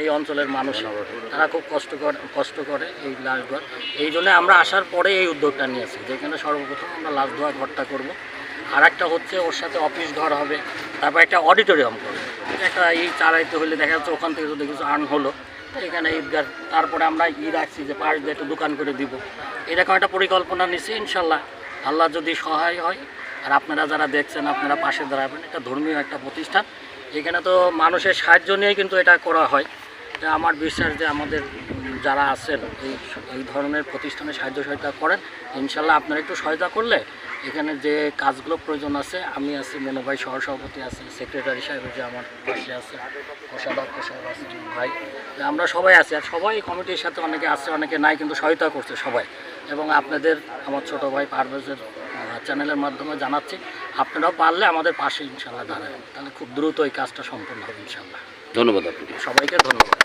এই অঞ্চলের মানুষ, তারা খুব কষ্ট করে কষ্ট করে এই লাশ ঘর। এই জন্য আমরা আসার পরে এই উদ্যোগটা নিয়েছি যেখানে সর্বপ্রথম আমরা লাশ ধোয়া ঘরটা করব। আর একটা হচ্ছে ওর সাথে অফিস ঘর হবে, তারপর একটা অডিটোরিয়াম করবে। একটা এই চালাইতে হলে দেখা যাচ্ছে ওখান থেকে যদি কিছু আর্ন হলো এখানে ঈদগাহ, তারপরে আমরা ই রাখছি যে পাশ দিয়ে একটু দোকান করে দিব। এরকম একটা পরিকল্পনা নিচ্ছি ইনশাল্লাহ। আল্লাহ যদি সহায় হয় আর আপনারা যারা দেখছেন, আপনারা পাশে দাঁড়াবেন। এটা ধর্মীয় একটা প্রতিষ্ঠান। এখানে তো মানুষের সাহায্য নিয়ে কিন্তু এটা করা হয়। এটা আমার বিশ্বাস যে আমাদের যারা আছেন, এই এই ধরনের প্রতিষ্ঠানে সাহায্য সহায়তা করেন, ইনশাল্লাহ আপনারা একটু সহায়তা করলে এখানে যে কাজগুলো প্রয়োজন আছে, আমি আছি মনোভাই সহ সভাপতি আছি সেক্রেটারি সাহেব যে আমার পাশে আছে, কোষাধ্যক্ষ সাহেব আছে ভাই। আমরা সবাই আছি, আর সবাই কমিটির সাথে অনেকে আছে, অনেকে নাই, কিন্তু সহায়তা করছে সবাই। এবং আপনাদের, আমার ছোট ভাই পারভেজের চ্যানেলের মাধ্যমে জানাচ্ছি আপনারাও পারলে আমাদের পাশে ইনশাল্লাহ দাঁড়ায় তাহলে খুব দ্রুত এই কাজটা সম্পন্ন হবে ইনশাল্লাহ ধন্যবাদ আপনাকে। সবাইকে ধন্যবাদ।